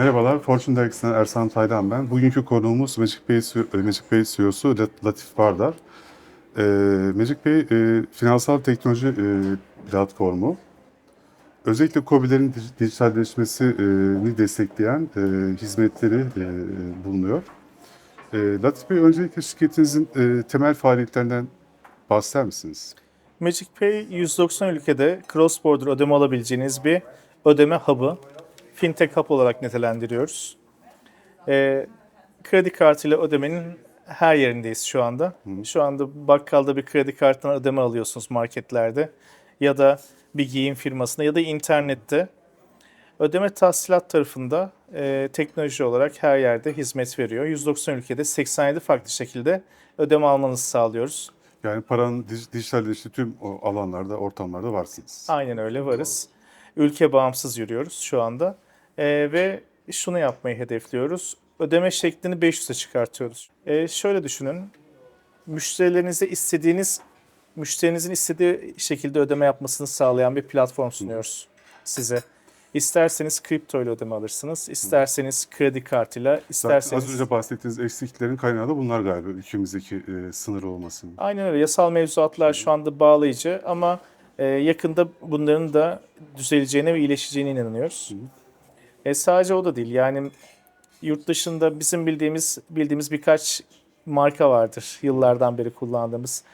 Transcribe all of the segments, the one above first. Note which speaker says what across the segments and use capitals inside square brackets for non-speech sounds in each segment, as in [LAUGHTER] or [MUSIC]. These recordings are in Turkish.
Speaker 1: Merhabalar, Fortune Dergisi'nden Ersan Taylan ben. Bugünkü konuğumuz Magic Pay, CEO Magic Pay CEO'su Lat- Latif Vardar. Ee, Magic Pay, e, finansal teknoloji e, platformu. Özellikle KOBİ'lerin dij- dijitalleşmesini destekleyen e, hizmetleri e, bulunuyor. E, Latif Bey, öncelikle şirketinizin e, temel faaliyetlerinden bahseder misiniz?
Speaker 2: Magic Pay 190 ülkede cross-border ödeme alabileceğiniz bir ödeme hub'ı. Fintech hub olarak nitelendiriyoruz. Ee, kredi kartıyla ödemenin her yerindeyiz şu anda. Şu anda bakkalda bir kredi kartına ödeme alıyorsunuz marketlerde ya da bir giyim firmasında ya da internette. Ödeme tahsilat tarafında e, teknoloji olarak her yerde hizmet veriyor. 190 ülkede 87 farklı şekilde ödeme almanızı sağlıyoruz.
Speaker 1: Yani paranın dij- dijitalleştiği tüm o alanlarda, ortamlarda varsınız.
Speaker 2: Aynen öyle varız. Ülke bağımsız yürüyoruz şu anda. Ee, ve şunu yapmayı hedefliyoruz. Ödeme şeklini 500'e çıkartıyoruz. Ee, şöyle düşünün. Müşterilerinize istediğiniz, müşterinizin istediği şekilde ödeme yapmasını sağlayan bir platform sunuyoruz size. İsterseniz kripto ile ödeme alırsınız, isterseniz kredi kartıyla, isterseniz...
Speaker 1: az önce bahsettiğiniz eksiklerin kaynağı da bunlar galiba ülkemizdeki e, sınır olmasının.
Speaker 2: Aynen öyle. Yasal mevzuatlar şu anda bağlayıcı ama e, yakında bunların da düzeleceğine ve iyileşeceğine inanıyoruz. E, sadece o da değil. Yani yurt dışında bizim bildiğimiz bildiğimiz birkaç marka vardır yıllardan beri kullandığımız.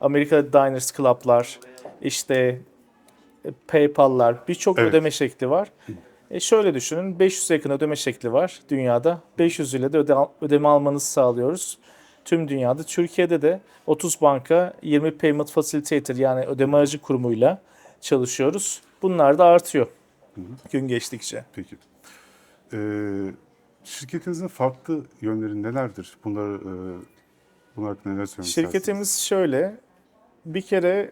Speaker 2: Amerika'da Diners Club'lar, işte e, PayPal'lar, birçok
Speaker 1: Evet.
Speaker 2: ödeme şekli var. E şöyle düşünün, 500 yakın ödeme şekli var dünyada. 500 ile de öde, ödeme almanızı sağlıyoruz. Tüm dünyada. Türkiye'de de 30 banka 20 Payment Facilitator yani ödeme aracı kurumuyla çalışıyoruz. Bunlar da artıyor gün geçtikçe.
Speaker 1: Peki. Ee, şirketinizin farklı yönleri nelerdir? Bunları e, bunlar hakkında neler söylemek istersiniz?
Speaker 2: Şirketimiz şöyle, bir kere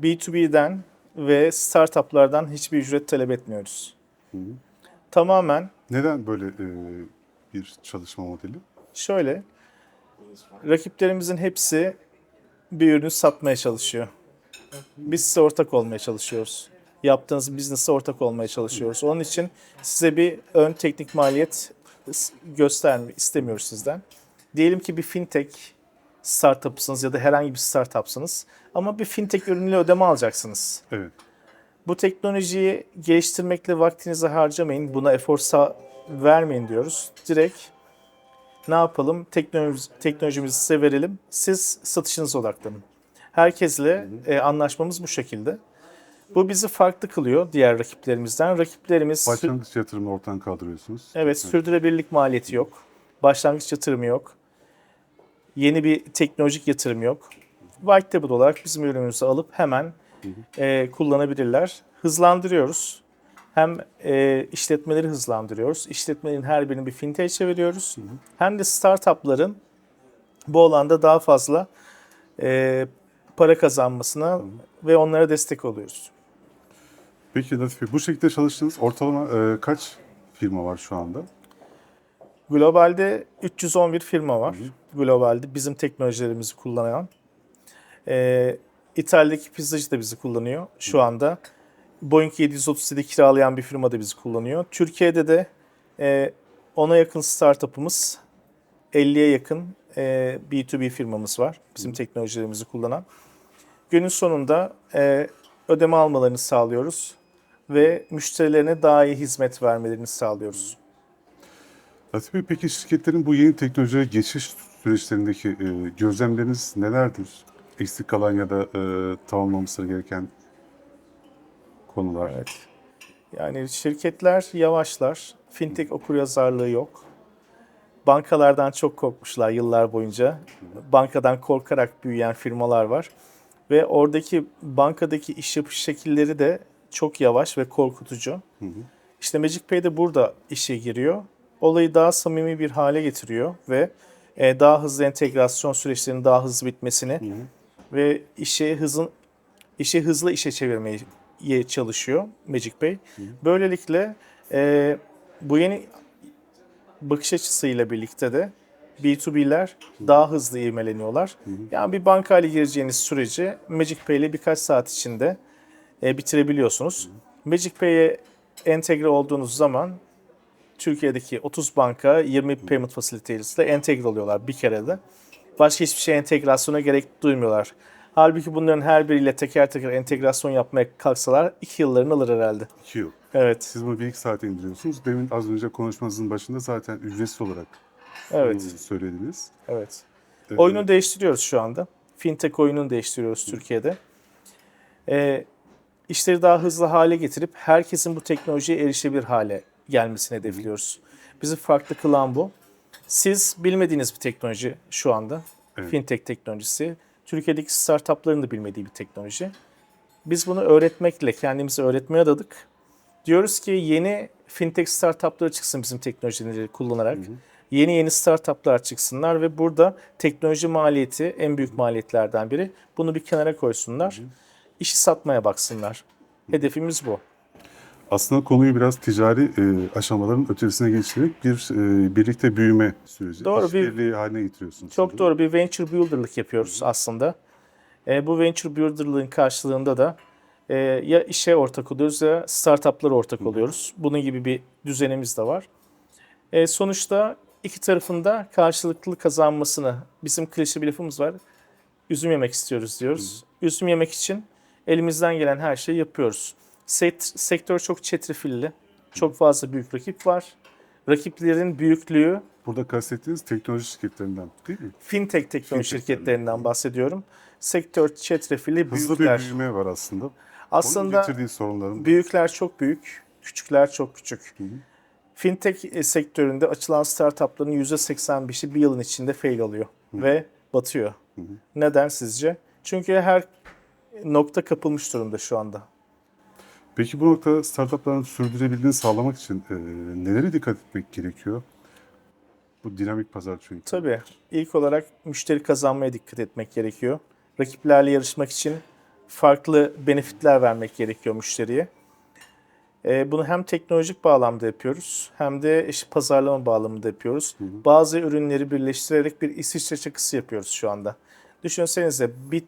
Speaker 2: B2B'den ve startuplardan hiçbir ücret talep etmiyoruz. Tamamen
Speaker 1: Neden böyle e, bir çalışma modeli?
Speaker 2: şöyle, rakiplerimizin hepsi bir ürünü satmaya çalışıyor. Biz size ortak olmaya çalışıyoruz. Yaptığınız business'e ortak olmaya çalışıyoruz. Onun için size bir ön teknik maliyet gösterme istemiyoruz sizden. Diyelim ki bir fintech startup'sınız ya da herhangi bir startup'sınız ama bir fintech ürünüyle ödeme alacaksınız.
Speaker 1: Evet.
Speaker 2: Bu teknolojiyi geliştirmekle vaktinizi harcamayın. Buna efor vermeyin diyoruz. Direkt ne yapalım? Teknoloji, teknolojimizi size verelim. Siz satışınıza odaklanın. Herkesle e, anlaşmamız bu şekilde. Bu bizi farklı kılıyor diğer rakiplerimizden. Rakiplerimiz
Speaker 1: Başlangıç yatırımını ortadan kaldırıyorsunuz.
Speaker 2: evet sürdürülebilirlik maliyeti yok. Başlangıç yatırımı yok. Yeni bir teknolojik yatırım yok. Whiteboard olarak bizim ürünümüzü alıp hemen e, kullanabilirler. Hızlandırıyoruz. Hem e, işletmeleri hızlandırıyoruz. İşletmelerin her birini bir fintech çeviriyoruz. Hem de startupların bu alanda daha fazla e, para kazanmasına ve onlara destek oluyoruz.
Speaker 1: Peki Latif Bey, bu şekilde çalıştığınız ortalama e, kaç firma var şu anda?
Speaker 2: Globalde 311 firma var. Globalde bizim teknolojilerimizi kullanan. Ee, İtalya'daki pizzacı da bizi kullanıyor şu anda. Boeing 737 kiralayan bir firma da bizi kullanıyor. Türkiye'de de e, ona yakın startup'ımız, 50'ye yakın e, B2B firmamız var. Bizim teknolojilerimizi kullanan. Günün sonunda e, ödeme almalarını sağlıyoruz ve müşterilerine daha iyi hizmet vermelerini sağlıyoruz.
Speaker 1: Latif Bey, peki şirketlerin bu yeni teknolojiye geçiş süreçlerindeki e, gözlemleriniz nelerdir? Eksik kalan ya da e, tamamlaması gereken konular.
Speaker 2: Evet. Yani şirketler yavaşlar. Fintech okuryazarlığı yok. Bankalardan çok korkmuşlar yıllar boyunca. Bankadan korkarak büyüyen firmalar var. Ve oradaki bankadaki iş yapış şekilleri de çok yavaş ve korkutucu. İşte Magic Pay de burada işe giriyor. Olayı daha samimi bir hale getiriyor ve e, daha hızlı entegrasyon süreçlerinin daha hızlı bitmesini ve işe hızın işi hızlı işe çevirmeye çalışıyor Magic Pay. Böylelikle e, bu yeni bakış açısıyla birlikte de B2B'ler daha hızlı ivmeleniyorlar. Yani bir bankayla gireceğiniz süreci Magic Pay ile birkaç saat içinde e, bitirebiliyorsunuz. Magic Pay'e entegre olduğunuz zaman Türkiye'deki 30 banka 20 payment facilitators ile entegre oluyorlar bir kerede. Başka hiçbir şey entegrasyona gerek duymuyorlar. Halbuki bunların her biriyle teker teker entegrasyon yapmaya kalksalar 2 yıllarını alır herhalde.
Speaker 1: 2 yıl.
Speaker 2: Evet,
Speaker 1: Siz bunu bir iki saate indiriyorsunuz. Demin az önce konuşmanızın başında zaten ücretsiz olarak
Speaker 2: evet,
Speaker 1: söylediniz.
Speaker 2: evet.
Speaker 1: Ee,
Speaker 2: Oyunu değiştiriyoruz şu anda. Fintech oyununu değiştiriyoruz Türkiye'de. Ee, işleri daha hızlı hale getirip herkesin bu teknolojiye erişebilir hale gelmesini hedefliyoruz. Bizi farklı kılan bu. Siz bilmediğiniz bir teknoloji şu anda.
Speaker 1: Evet.
Speaker 2: Fintech teknolojisi. Türkiye'deki startupların da bilmediği bir teknoloji. Biz bunu öğretmekle kendimizi öğretmeye adadık. Diyoruz ki yeni fintech startupları çıksın bizim teknolojileri kullanarak. Yeni yeni startuplar çıksınlar ve burada teknoloji maliyeti en büyük maliyetlerden biri. Bunu bir kenara koysunlar. İşi satmaya baksınlar. Hedefimiz bu.
Speaker 1: Aslında konuyu biraz ticari e, aşamaların ötesine geçirerek bir e, birlikte büyüme süreci,
Speaker 2: Doğru, bir-
Speaker 1: haline getiriyorsunuz.
Speaker 2: Çok
Speaker 1: sanırım.
Speaker 2: doğru bir venture builder'lık yapıyoruz aslında. E, bu venture builder'lığın karşılığında da e, ya işe ortak oluyoruz ya startuplara ortak oluyoruz. Bunun gibi bir düzenimiz de var. E, sonuçta iki tarafında karşılıklı kazanmasını, bizim klişe bir lafımız var. Üzüm yemek istiyoruz diyoruz. Üzüm yemek için elimizden gelen her şeyi yapıyoruz. Sekt- sektör çok çetrefilli. Çok fazla büyük rakip var. Rakiplerin büyüklüğü
Speaker 1: Burada kastettiğiniz teknoloji şirketlerinden değil mi?
Speaker 2: fintech teknoloji
Speaker 1: Fintech.
Speaker 2: şirketlerinden bahsediyorum. Sektör çetrefilli
Speaker 1: Hızlı
Speaker 2: büyükler.
Speaker 1: bir büyüme var aslında.
Speaker 2: Aslında
Speaker 1: getirdiği sorunların
Speaker 2: büyükler çok büyük, küçükler çok küçük.
Speaker 1: hı.
Speaker 2: Fintech e, sektöründe açılan startupların %85'i bir yılın içinde fail oluyor ve batıyor. Neden sizce? Çünkü her nokta kapılmış durumda şu anda.
Speaker 1: Peki bu noktada startupların sürdürülebilirliğini sağlamak için e, nelere dikkat etmek gerekiyor? Bu dinamik pazar çünkü.
Speaker 2: Tabii. İlk olarak müşteri kazanmaya dikkat etmek gerekiyor. Rakiplerle yarışmak için farklı benefitler vermek gerekiyor müşteriye. Ee, bunu hem teknolojik bağlamda yapıyoruz hem de işte pazarlama bağlamında yapıyoruz. Bazı ürünleri birleştirerek bir İsviçre çakısı yapıyoruz şu anda. Düşünsenize bir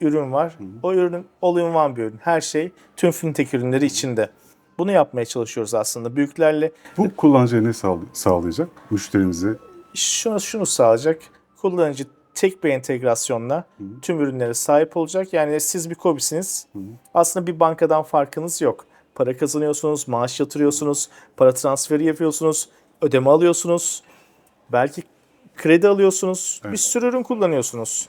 Speaker 2: ürün var. O ürün all-in-one bir ürün. Her şey tüm fintech ürünleri içinde. Bunu yapmaya çalışıyoruz aslında. Büyüklerle
Speaker 1: Bu kullanıcıya ne sağlay- sağlayacak? Müşterimize
Speaker 2: şunu şunu sağlayacak. Kullanıcı tek bir entegrasyonla tüm ürünlere sahip olacak. Yani siz bir kobisiniz. Aslında bir bankadan farkınız yok. Para kazanıyorsunuz, maaş yatırıyorsunuz, para transferi yapıyorsunuz, ödeme alıyorsunuz. Belki kredi alıyorsunuz. Bir sürü ürün kullanıyorsunuz.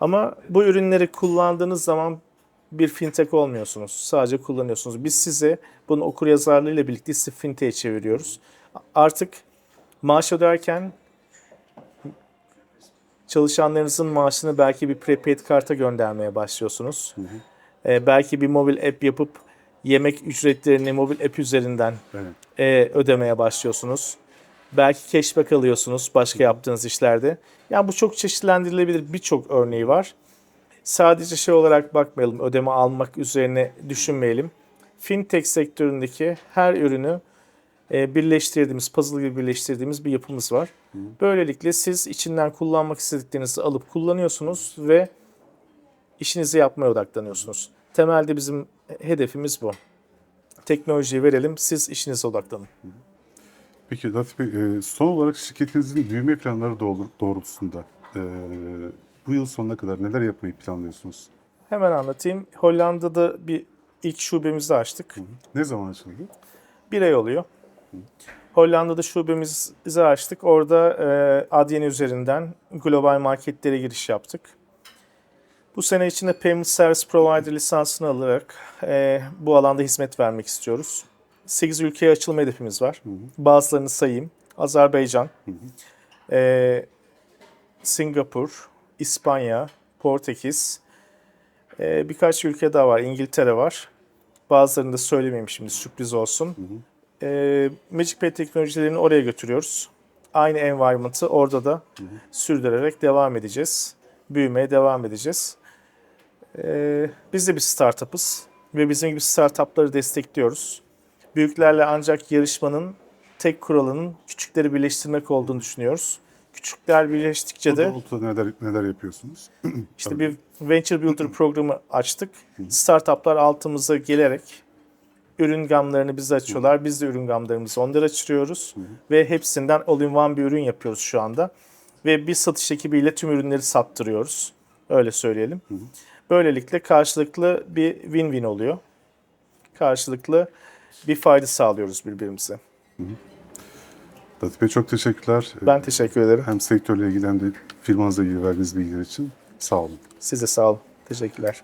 Speaker 2: Ama bu ürünleri kullandığınız zaman bir fintech olmuyorsunuz. Sadece kullanıyorsunuz. Biz size bunu okur yazarlığıyla birlikte sizi fintech'e çeviriyoruz. Artık maaş öderken çalışanlarınızın maaşını belki bir prepaid karta göndermeye başlıyorsunuz. Ee, belki bir mobil app yapıp yemek ücretlerini mobil app üzerinden
Speaker 1: evet.
Speaker 2: e, ödemeye başlıyorsunuz. Belki cashback alıyorsunuz başka yaptığınız işlerde. Yani bu çok çeşitlendirilebilir birçok örneği var. Sadece şey olarak bakmayalım, ödeme almak üzerine düşünmeyelim. Fintech sektöründeki her ürünü e, birleştirdiğimiz, puzzle gibi birleştirdiğimiz bir yapımız var. Böylelikle siz içinden kullanmak istediklerinizi alıp kullanıyorsunuz ve işinizi yapmaya odaklanıyorsunuz. Temelde bizim hedefimiz bu. Teknolojiyi verelim, siz işinize odaklanın.
Speaker 1: Peki Latif Bey, e, son olarak şirketinizin büyüme planları doğru- doğrultusunda e, bu yıl sonuna kadar neler yapmayı planlıyorsunuz?
Speaker 2: Hemen anlatayım. Hollanda'da bir ilk şubemizi açtık.
Speaker 1: Ne zaman açıldı?
Speaker 2: Bir ay oluyor. Hollanda'da şubemizi açtık. Orada e, Adyen üzerinden global marketlere giriş yaptık. Bu sene içinde Payment Service Provider lisansını alarak e, bu alanda hizmet vermek istiyoruz. 8 ülkeye açılma hedefimiz var. Bazılarını sayayım. Azerbaycan, e, Singapur, İspanya, Portekiz, e, birkaç ülke daha var. İngiltere var. Bazılarını da söylemeyeyim şimdi sürpriz olsun. E, MagicPay teknolojilerini oraya götürüyoruz. Aynı environment'ı orada da sürdürerek devam edeceğiz. Büyümeye devam edeceğiz. E, biz de bir startup'ız ve bizim gibi startup'ları destekliyoruz. Büyüklerle ancak yarışmanın tek kuralının küçükleri birleştirmek olduğunu düşünüyoruz. Küçükler birleştikçe
Speaker 1: Bu
Speaker 2: de
Speaker 1: doğrultuda neler, neler yapıyorsunuz? [CLEARS THROAT]
Speaker 2: işte bir Venture Builder [CLEARS THROAT] programı açtık. Startuplar altımıza gelerek ürün gamlarını bize açıyorlar. Biz de ürün gamlarımızı onlara açıyoruz. Ve hepsinden all-in-one bir ürün yapıyoruz şu anda. Ve bir satış ekibiyle tüm ürünleri sattırıyoruz. Öyle söyleyelim. Böylelikle karşılıklı bir win-win oluyor. Karşılıklı bir fayda sağlıyoruz birbirimize.
Speaker 1: Latif Bey çok teşekkürler.
Speaker 2: Ben teşekkür ederim.
Speaker 1: Hem sektörle ilgili hem de firmanızla ilgili verdiğiniz bilgiler için sağ olun.
Speaker 2: Size sağ olun. Teşekkürler.